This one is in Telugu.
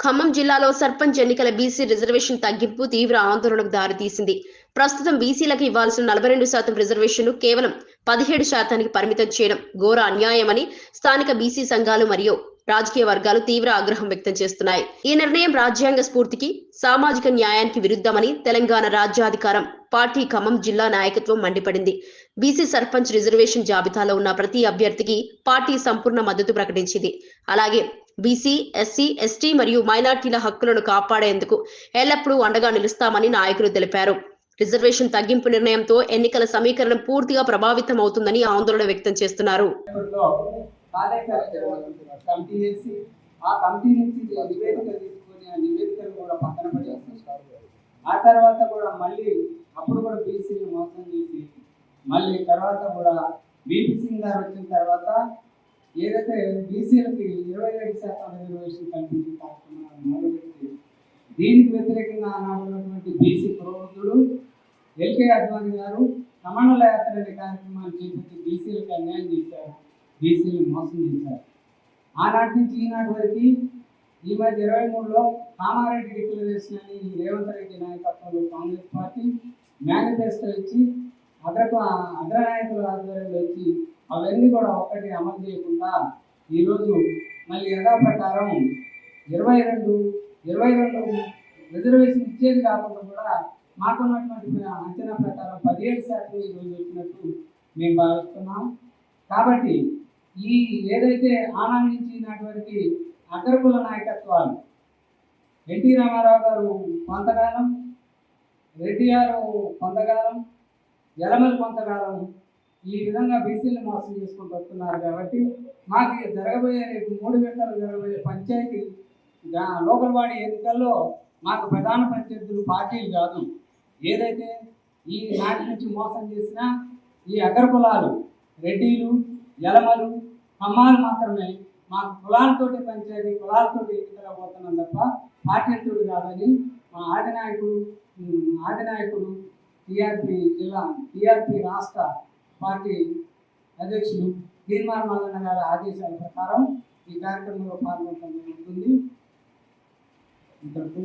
ఖమ్మం జిల్లాలో సర్పంచ్ ఎన్నికల బీసీ రిజర్వేషన్ తగ్గింపు తీవ్ర ఆందోళనకు దారితీసింది. ప్రస్తుతం బీసీలకు ఇవ్వాల్సిన నలభై రెండు శాతం రిజర్వేషన్ను కేవలం పదిహేడు శాతానికి పరిమితం చేయడం ఘోర అన్యాయమని స్థానిక బీసీ సంఘాలు మరియు రాజకీయ వర్గాలు తీవ్ర ఆగ్రహం వ్యక్తం చేస్తున్నాయి. ఈ నిర్ణయం రాజ్యాంగ స్ఫూర్తికి సామాజిక న్యాయానికి విరుద్ధమని తెలంగాణ రాజ్యాధికారం పార్టీ ఖమ్మం జిల్లా నాయకత్వం మండిపడింది. బీసీ సర్పంచ్ రిజర్వేషన్ జాబితాలో ఉన్న ప్రతి అభ్యర్థికి పార్టీ సంపూర్ణ మద్దతు ప్రకటించింది. అలాగే బీసీ ఎస్సీ ఎస్టీ మరియు మైనార్టీల హక్కులను కాపాడేందుకు ఎల్లప్పుడూ అండగా నిలుస్తామని నాయకులు తెలిపారు. రిజర్వేషన్ తగ్గింపు నిర్ణయంతో ఎన్నికల సమీకరణం పూర్తిగా ప్రభావితం అవుతుందని ఆందోళన వ్యక్తం చేస్తున్నారు. ఆ తర్వాత కూడా మళ్ళీ అప్పుడు కూడా బీసీని మోసం చేసి మళ్ళీ తర్వాత కూడా బీపీ సింగ్ గారు వచ్చిన తర్వాత ఏదైతే బీసీల శాతం రిజర్వేషన్ కల్పించే కార్యక్రమం మొదలుపెట్టి దీనికి వ్యతిరేకంగా ఆనాడున్నటువంటి బీసీ ప్రవృత్తులు ఎల్కే అద్వాని గారు సమానుల యాత్ర అనే కార్యక్రమాన్ని చేపట్టి బీసీలకు అన్యాయం చేశారు బీసీలను మోసం చేశారు. ఆనాటి నుంచి ఈనాటి వరకు ఈ మధ్య ఇరవై మూడులో కామారెడ్డి డిక్లరేషన్ అని రేవంత్ రెడ్డి నాయకత్వంలో కాంగ్రెస్ పార్టీ మేనిఫెస్టో ఇచ్చి అగ్ర అగ్రనాయకుల ఆధ్వర్యంలో ఇచ్చి అవన్నీ కూడా ఒక్కటి అమలు చేయకుండా ఈరోజు మళ్ళీ యథాప్రకారం ఇరవై రెండు ఇరవై రెండు రిజర్వేషన్ ఇచ్చేది కాకుండా కూడా మాకున్నటువంటి అంచనా ప్రకారం పదిహేడు శాతం ఈరోజు వచ్చినట్టు మేము భావిస్తున్నాం. కాబట్టి ఈ ఏదైతే ఆనందించినటువంటి అగ్రకుల నాయకత్వాలు ఎన్టీ రామారావు గారు కొంతకాలం రెడ్డి గారు కొంతకాలం యలమల్ కొంతకాలం ఈ విధంగా బీసీలను మోసం చేసుకుంటూ వస్తున్నారు కాబట్టి మాకు జరగబోయే రేపు మూడు గంటలు జరగబోయే పంచాయతీ లోకల్ బాడీ ఎన్నికల్లో మాకు ప్రధాన ప్రత్యర్థులు పార్టీలు కాదు. ఏదైతే ఈ నాటి నుంచి మోసం చేసిన ఈ అగ్ర కులాలు రెడ్డిలు ఎలమలు కమ్మాలు మాత్రమే మాకు కులాలతోటి పంచాయతీ కులాలతోటి ఎన్నికలు పోతున్నాం తప్ప పార్టీలతో కాదని మా ఆదినాయకుడు ఆదినాయకుడు టీఆర్పీ జిల్లా టీఆర్పీ రాష్ట్ర పార్టీ అధ్యక్షులు తీర్మాన మల్లన్న గారి ఆదేశాల ప్రకారం ఈ కార్యక్రమంలో పాల్గొనడం జరుగుతుంది. ఇంతకు